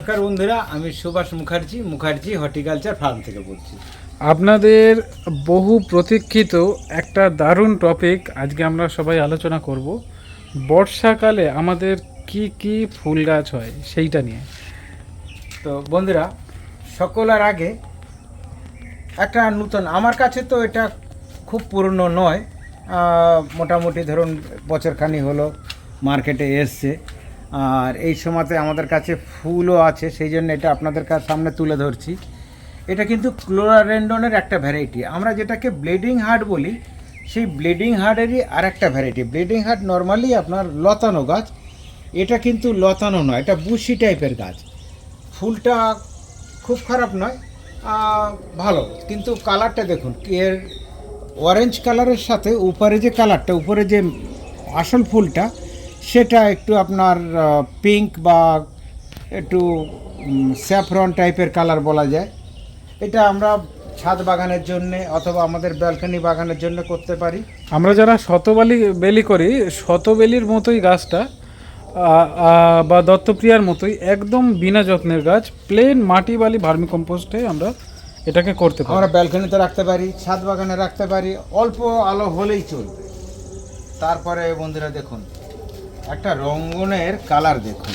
নমস্কার বন্ধুরা আমি সুভাষ মুখার্জি মুখার্জি হর্টিকালচার ফার্ম থেকে বলছি। আপনাদের বহু প্রতীক্ষিত একটা দারুণ টপিক আজকে আমরা সবাই আলোচনা করব। বর্ষাকালে আমাদের কি কি ফুল গাছ হয় সেইটা নিয়ে। তো বন্ধুরা সকলের আগে একটা নূতন আমার কাছে তো এটা খুব পুরনো নয় মোটামুটি ধরুন বছরখানি হলো মার্কেটে এসছে। আর এই সময়তে আমাদের কাছে ফুলও আছে, সেই জন্য এটা আপনাদের কাছে সামনে তুলে ধরছি। এটা কিন্তু ক্লোরারেন্ডনের একটা ভ্যারাইটি আমরা যেটাকে ব্লিডিং হার্ট বলি, সেই ব্লিডিং হার্টেরই আর একটা ভ্যারাইটি ব্লিডিং হার্ট নর্মালি আপনার লতানো গাছ, এটা কিন্তু লতানো নয়, এটা বুশি টাইপের গাছ। ফুলটা খুব খারাপ নয় ভালো। কিন্তু কালারটা দেখুন এর অরেঞ্জ কালারের সাথে উপরে যে কালারটা উপরে যে আসল ফুলটা সেটা একটু আপনার পিঙ্ক বা একটু স্যাফরন টাইপের কালার বলা যায়। এটা আমরা ছাদ বাগানের জন্য অথবা আমাদের ব্যালকনি বাগানের জন্য করতে পারি। আমরা যারা শতবালি বেলি করি শতবেলির মতোই গাছটা বা দত্তপ্রিয়ার মতোই একদম বিনা যত্নের গাছ প্লেন মাটি বালি ভার্মি কম্পোস্টে আমরা এটাকে করতে পারি। আমরা ব্যালকনিতে রাখতে পারি ছাদ বাগানে রাখতে পারি অল্প আলো হলেই চলবে। তারপরে বন্ধুরা দেখুন একটা রঙ্গনের কালার দেখুন।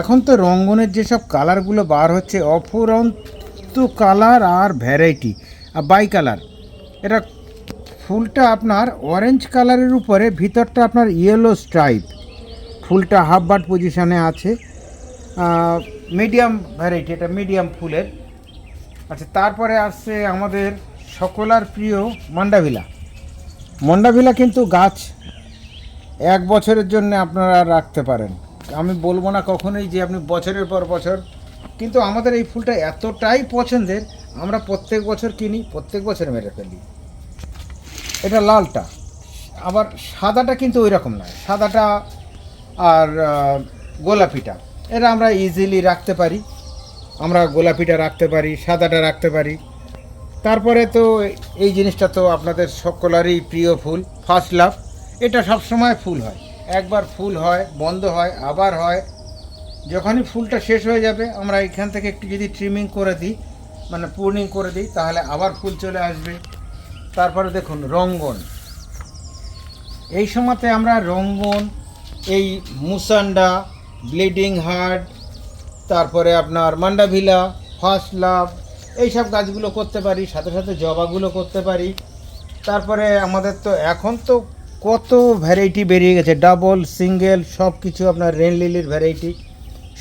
এখন তো রঙ্গনের যেসব কালারগুলো বার হচ্ছে, অফুরন্ত কালার আর ভ্যারাইটি, আর বাই কালার। এটা ফুলটা আপনার অরেঞ্জ কালারের উপরে, ভিতরটা আপনার ইয়েলো স্ট্রাইপ। ফুলটা হাফ বাট পজিশনে আছে। মিডিয়াম ভ্যারাইটি, এটা মিডিয়াম ফুলের। আচ্ছা তারপরে আসছে আমাদের সকলার প্রিয় মন্ডাভিলা। মন্ডাভিলা কিন্তু গাছ এক বছরের জন্য আপনারা রাখতে পারেন। আমি বলব না কখনোই যে আপনি বছরের পর বছর, কিন্তু আমাদের এই ফুলটা এতটাই পছন্দের, আমরা প্রত্যেক বছর কিনি, প্রত্যেক বছর মেরে ফেলি। এটা লালটা। আবার সাদাটা কিন্তু ওই রকম নয়। সাদাটা আর গোলাপিটা। এটা আমরা ইজিলি রাখতে পারি। আমরা গোলাপিটা রাখতে পারি, সাদাটা রাখতে পারি। তারপরে তো এই জিনিসটা তো আপনাদের সকলেরই প্রিয় ফুল ফার্স্ট লাভ এটা সব সময় ফুল হয়। একবার ফুল হয়, বন্ধ হয়, আবার হয়। যখনই ফুলটা শেষ হয়ে যাবে, আমরা এখান থেকে একটু যদি ট্রিমিং করে দিই মানে পূর্ণিং করে দিই, তাহলে আবার ফুল চলে আসবে। তারপরে দেখুন, রঙ্গন। এই সময়তে আমরা রঙ্গন, এই মুসান্ডা, ব্লিডিং হার্ট, তারপরে আপনার মান্ডাভিলা, ফার্স্ট লাভ, এইসব গাছগুলো করতে পারি, সাথে সাথে জবাগুলো করতে পারি। তারপরে আমাদের তো এখন তো কত ভ্যারাইটি বেরিয়ে গেছে। ডাবল সিঙ্গেল সব কিছু আপনার রেন লিলির ভ্যারাইটি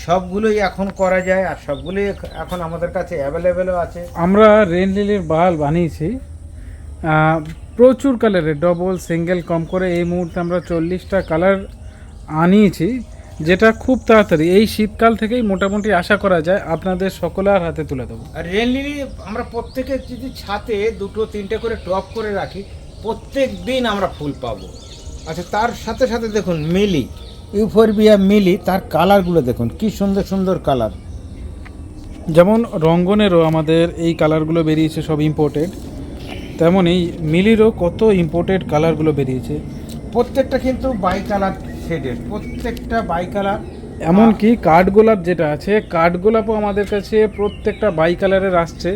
সবগুলোই এখন করা যায় আর সবগুলোই এখন আমাদের কাছে অ্যাভেলেবেলও আছে। আমরা রেন লিলির বাল বানিয়েছি। প্রচুর কালারের ডবল সিঙ্গেল কম করে এই মুহূর্তে আমরা চল্লিশটা কালার আনিয়েছি যেটা খুব তাড়াতাড়ি। এই শীতকাল থেকেই মোটামুটি আশা করা যায় আপনাদের সকলের হাতে তুলে দেবো। আর রেন লিলি আমরা প্রত্যেকে যদি ছাতে দুটো তিনটে করে টপ করে রাখি প্রত্যেক দিন আমরা ফুল পাবো। আচ্ছা তার সাথে সাথে দেখুন মিলি। ইউফোরবিয়া মিলি তার কালারগুলো দেখুন কি সুন্দর সুন্দর কালার। যেমন রঙ্গনেরও আমাদের এই কালারগুলো বেরিয়েছে সব ইম্পোর্টেড তেমনই মিলিরও কত ইম্পোর্টেড কালারগুলো বেরিয়েছে। প্রত্যেকটা কিন্তু বাই কালার শেডের প্রত্যেকটা বাই কালার এমনকি কাঠগোলাপ যেটা আছে কাঠগোলাপও আমাদের কাছে প্রত্যেকটা বাই কালারের আসছে।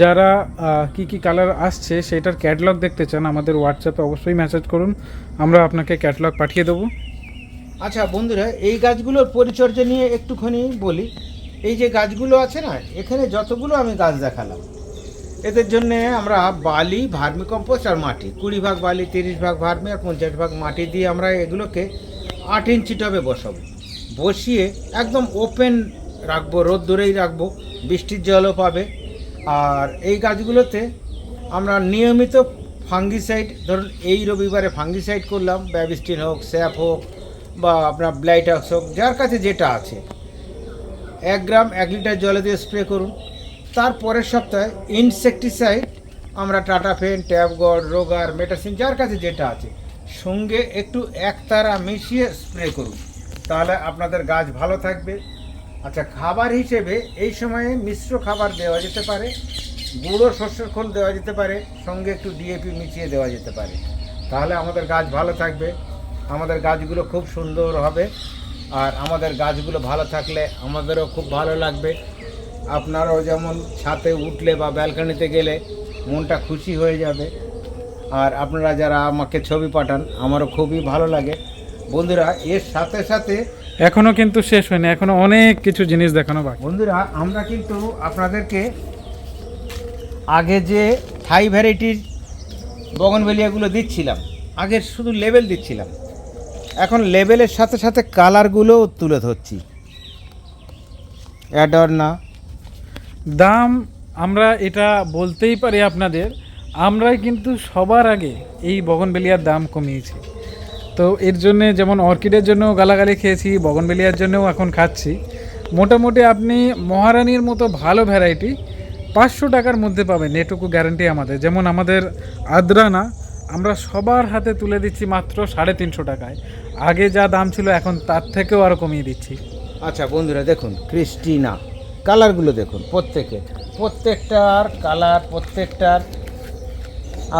যারা কি কি কালার আসছে সেটার ক্যাটলগ দেখতে চান, আমাদের হোয়াটসঅ্যাপে অবশ্যই মেসেজ করুন, আমরা আপনাকে ক্যাটলগ পাঠিয়ে দেবো। আচ্ছা বন্ধুরা, এই গাছগুলোর পরিচর্যা নিয়ে একটুখানি বলি। এই যে গাছগুলো আছে না, এখানে যতগুলো আমি গাছ দেখালাম, এদের জন্য আমরা বালি, ভার্মি কম্পোস্ট আর মাটি, কুড়ি ভাগ বালি, তিরিশ ভাগ ভার্মি আর পঞ্চাশ ভাগ মাটি দিয়ে আমরা এগুলোকে আট ইঞ্চি টবে বসাবো। বসিয়ে একদম ওপেন রাখব রোদ দূরেই রাখব, বৃষ্টির জলও পাবে। আর এই গাছগুলোতে আমরা নিয়মিত ফাঙ্গিসাইড, ধরুন এই রবিবারে ফাঙ্গিসাইড করলাম, ব্যাবিস্টিন হোক, স্যাপ হোক, বা আপনার ব্লাইটাক্স হোক, যার কাছে যেটা আছে। এক গ্রাম, এক লিটার জলে দিয়ে স্প্রে করুন। তার পরের সপ্তাহে ইনসেকটিসাইড আমরা টাটাফেন ট্যাবগড রোগার, মেটাসিন, যার কাছে যেটা আছে, সঙ্গে একটু একতারা মিশিয়ে স্প্রে করুন। তাহলে আপনাদের গাছ ভালো থাকবে। আচ্ছা খাবার হিসেবে এই সময়ে মিশ্র খাবার দেওয়া যেতে পারে, গুঁড়ো শস্যের খোল দেওয়া যেতে পারে, সঙ্গে একটু ডিএপি মিশিয়ে দেওয়া যেতে পারে। তাহলে আমাদের গাছ ভালো থাকবে, আমাদের গাছগুলো খুব সুন্দর হবে, আর আমাদের গাছগুলো ভালো থাকলে আমাদেরও খুব ভালো লাগবে। আপনারাও যেমন ছাতে উঠলে বা ব্যালকনিতে গেলে মনটা খুশি হয়ে যাবে। আর আপনারা যারা আমাকে ছবি পাঠান, আমারও খুবই ভালো লাগে। বন্ধুরা, এর সাথে সাথে এখনও কিন্তু শেষ হয়নি এখনও অনেক কিছু জিনিস দেখানো বাকি। বন্ধুরা আমরা কিন্তু আপনাদেরকে আগে যে থাই ভ্যারাইটির বগনবেলিয়াগুলো দিচ্ছিলাম আগে শুধু লেবেল দিচ্ছিলাম। এখন লেবেলের সাথে সাথে কালারগুলোও তুলে ধরছি। অ্যাডর্না দাম আমরা এটা বলতেই পারি আপনাদের আমরাই কিন্তু সবার আগে এই বগনবেলিয়ার দাম কমিয়েছি। তো এর জন্য যেমন অর্কিডের জন্য গালাগালি খেয়েছি, বগনবেলিয়ার জন্যও এখন খাচ্ছি। মোটামুটি আপনি মহারানীর মতো ভালো ভ্যারাইটি পাঁচশো টাকার মধ্যে পাবেন, এটুকু গ্যারান্টি আমাদের। যেমন আমাদের আদ্রানা, আমরা সবার হাতে তুলে দিচ্ছি মাত্র সাড়ে তিনশো টাকায়। আগে যা দাম ছিল এখন তার থেকেও আরও কমিয়ে দিচ্ছি। আচ্ছা বন্ধুরা, দেখুন, ক্রিস্টিনা, কালারগুলো দেখুন, প্রত্যেকে। প্রত্যেকটার কালার, প্রত্যেকটার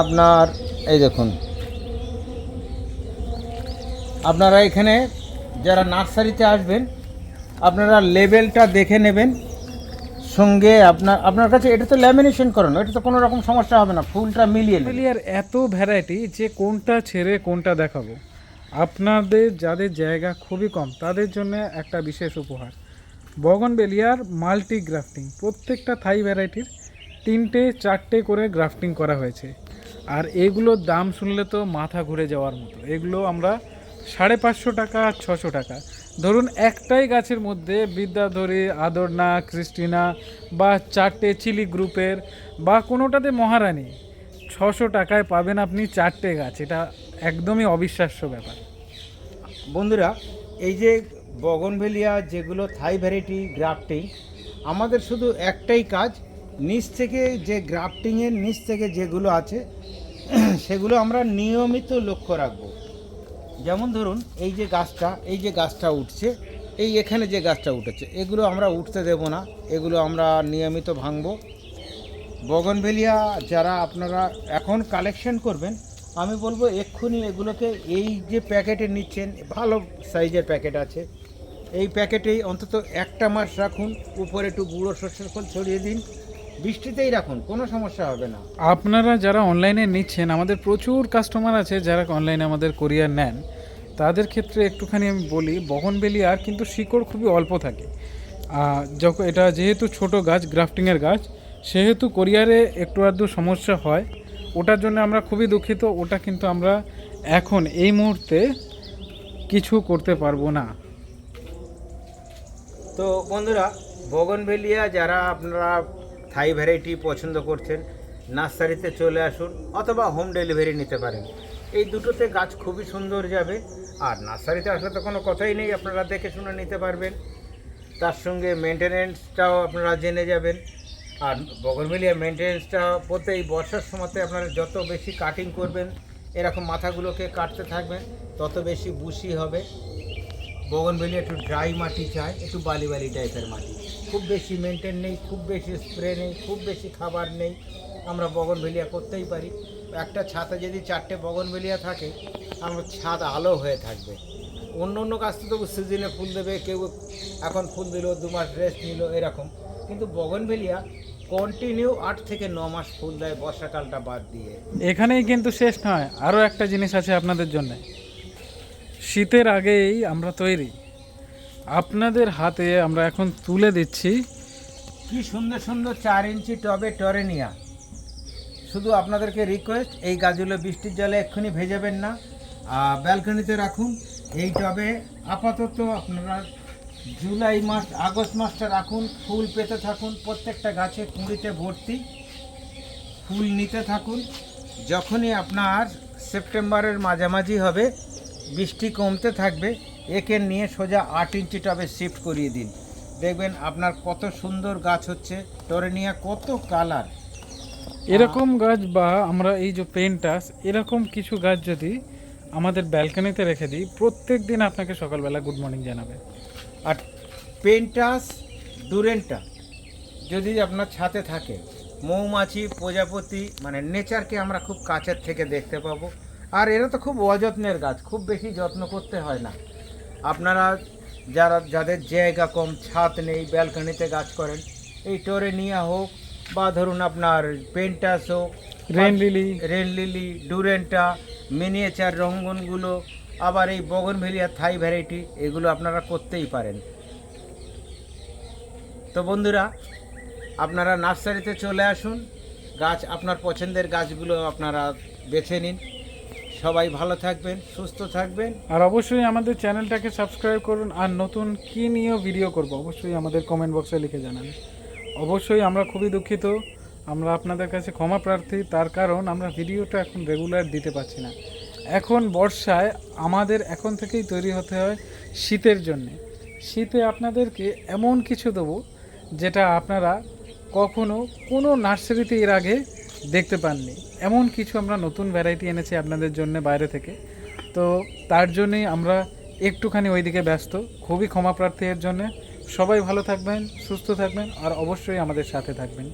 আপনার, এই দেখুন আপনারা এখানে যারা নার্সারিতে আসবেন, আপনারা লেবেলটা দেখে নেবেন। সঙ্গে আপনার আপনার কাছে এটা তো ল্যামিনেশন করানো এটা তো কোনো রকম সমস্যা হবে না, ফুলটা মিলিয়ে বগনভেলিয়ার এত ভ্যারাইটি যে কোনটা ছেড়ে কোনটা দেখাবো। আপনাদের যাদের জায়গা খুবই কম, তাদের জন্য একটা বিশেষ উপহার। বগনবেলিয়ার মাল্টি গ্রাফটিং, প্রত্যেকটা থাই ভ্যারাইটির তিনটে, চারটে করে গ্রাফটিং করা হয়েছে। আর এগুলোর দাম শুনলে তো মাথা ঘুরে যাওয়ার মতো। এগুলো আমরা সাড়ে পাঁচশো টাকা, ছশো টাকা। ধরুন একটাই গাছের মধ্যে বিদ্যাধরী, আদরনা, ক্রিস্টিনা বা চারটে চিলি গ্রুপের বা কোনোটাতে মহারানী, ছশো টাকায় পাবেন আপনি চারটে গাছ। এটা একদমই অবিশ্বাস্য ব্যাপার। বন্ধুরা, এই যে বগনভেলিয়া যেগুলো থাই ভ্যারাইটি গ্রাফটিং, আমাদের শুধু একটাই কাজ, নিচ থেকে যে গ্রাফটিংয়ের নিচ থেকে যেগুলো আছে, সেগুলো আমরা নিয়মিত লক্ষ্য রাখব। যেমন ধরুন, এই যে গাছটা, এই যে গাছটা উঠছে, এই এখানে যে গাছটা উঠেছে, এগুলো আমরা উঠতে দেব না, এগুলো আমরা নিয়মিত ভাঙবো। বগনভেলিয়া যারা আপনারা এখন কালেকশন করবেন, আমি বলব এক্ষুনি এগুলোকে, এই যে প্যাকেটে নিচ্ছেন, ভালো সাইজের প্যাকেট আছে, এই প্যাকেটেই অন্তত একটা মাস রাখুন, উপরে একটু গুঁড়ো সর্ষের ফল ছড়িয়ে দিন বৃষ্টিতেই রাখুন কোনো সমস্যা হবে না। আপনারা যারা অনলাইনে নিচ্ছেন আমাদের প্রচুর কাস্টমার আছে যারা অনলাইনে আমাদের কোরিয়ার নেন। তাদের ক্ষেত্রে একটুখানি আমি বলি বগনবেলিয়ার কিন্তু শিকড় খুবই অল্প থাকে। যখন এটা যেহেতু ছোট গাছ গ্রাফটিংয়ের গাছ সেহেতু কোরিয়ারে একটু আধটু সমস্যা হয়। ওটার জন্য আমরা খুবই দুঃখিত ওটা কিন্তু আমরা এখন এই মুহূর্তে কিছু করতে পারব না। তো বন্ধুরা বগনভেলিয়া যারা আপনারা থাই ভ্যারাইটি পছন্দ করছেন, নার্সারিতে চলে আসুন অথবা হোম ডেলিভারি নিতে পারেন। এই দুটোতে গাছ খুবই সুন্দর যাবে, আর নার্সারিতে আসলে তো কোনো কথাই নেই, আপনারা দেখে শুনে নিতে পারবেন। তার সঙ্গে মেনটেনেন্সটাও আপনারা জেনে যাবেন। আর বগনভেলিয়া মেনটেনেন্সটা বলতে এই বর্ষার সময়তে আপনারা যত বেশি কাটিং করবেন, এরকম মাথাগুলোকে কাটতে থাকবেন, তত বেশি বুশি হবে। বগনভেলি একটু ড্রাই মাটি চাই, একটু বালি বালি টাইপের মাটি। খুব বেশি মেনটেন নেই, খুব বেশি স্প্রে নেই, খুব বেশি খাবার নেই। আমরা বগনভেলিয়া করতেই পারি। একটা ছাতে যদি চারটে বগনভেলিয়া থাকে, আমার ছাদ আলো হয়ে থাকবে। অন্য অন্য গাছ তো সিজনে ফুল দেবে, কেউ এখন ফুল দিল, দু মাস রেস্ট নিল, এরকম। কিন্তু বগনভেলিয়া কন্টিনিউ আট থেকে ন মাস ফুল দেয়, বর্ষাকালটা বাদ দিয়ে। এখানেই কিন্তু শেষ নয় আরও একটা জিনিস আছে আপনাদের জন্য। শীতের আগেই আমরা তৈরি। আপনাদের হাতে আমরা এখন তুলে দিচ্ছি। কি সুন্দর সুন্দর চার ইঞ্চি টবে টরেনিয়া। শুধু আপনাদেরকে রিকোয়েস্ট এই গাছগুলো বৃষ্টির জলে এক্ষুনি ভেজাবেন না। আর ব্যালকনিতে রাখুন। এই টবে আপাতত আপনারা জুলাই মাস, আগস্ট মাসটা রাখুন। ফুল পেতে থাকুন। প্রত্যেকটা গাছে কুঁড়িতে ভর্তি ফুল নিতে থাকুন। যখনই আপনার সেপ্টেম্বরের মাঝামাঝি হবে বৃষ্টি কমতে থাকবে একে নিয়ে সোজা আট ইঞ্চি টবে শিফট করিয়ে দিন। দেখবেন আপনার কত সুন্দর গাছ হচ্ছে টরেনিয়া কত কালার। এরকম গাছ বা আমরা এই যে পেন্টাস এরকম কিছু গাছ যদি আমাদের ব্যালকনিতে রেখে দিই প্রত্যেক দিন আপনাকে সকালবেলা গুড মর্নিং জানাবে। আর পেন্টাস ডুরেন্টা যদি আপনার ছাতে থাকে মৌমাছি প্রজাপতি মানে নেচারকে আমরা খুব কাছের থেকে দেখতে পাবো। আর এরা তো খুব অযত্নের গাছ খুব বেশি যত্ন করতে হয় না। আপনারা যারা যাদের জায়গা কম ছাদ নেই ব্যালকনিতে গাছ করেন এই টোরেনিয়া হোক বা ধরুন আপনার পেন্টাস হোক rain lily rain lily duranta miniature রঙ্গনগুলো আবার এই বগনভেলিয়া থাই ভ্যারাইটি এগুলো আপনারা করতেই পারেন। তো বন্ধুরা আপনারা নার্সারিতে চলে আসুন গাছ আপনার পছন্দের গাছগুলো আপনারা বেছে নিন। সবাই ভালো থাকবেন, সুস্থ থাকবেন। আর অবশ্যই আমাদের চ্যানেলটাকে সাবস্ক্রাইব করুন আর নতুন কী নিয়েও ভিডিও করব, অবশ্যই আমাদের কমেন্ট বক্সে লিখে জানান। অবশ্যই আমরা খুবই দুঃখিত, আমরা আপনাদের কাছে ক্ষমা প্রার্থী, তার কারণ আমরা ভিডিওটা এখন রেগুলার দিতে পারছি না। এখন বর্ষায় আমাদের এখন থেকেই তৈরি হতে হয় শীতের জন্যে। শীতে আপনাদেরকে এমন কিছু দেবো, যেটা আপনারা কখনো কোনো নার্সারিতে এর আগে দেখতে পাননি। এমন কিছু আমরা নতুন ভ্যারাইটি এনেছি আপনাদের জন্য বাইরে থেকে। তো তার জন্যেই আমরা একটুখানি ওইদিকে ব্যস্ত। খুবই ক্ষমা প্রার্থীর জন্যে। সবাই ভালো থাকবেন, সুস্থ থাকবেন, আর অবশ্যই আমাদের সাথে থাকবেন।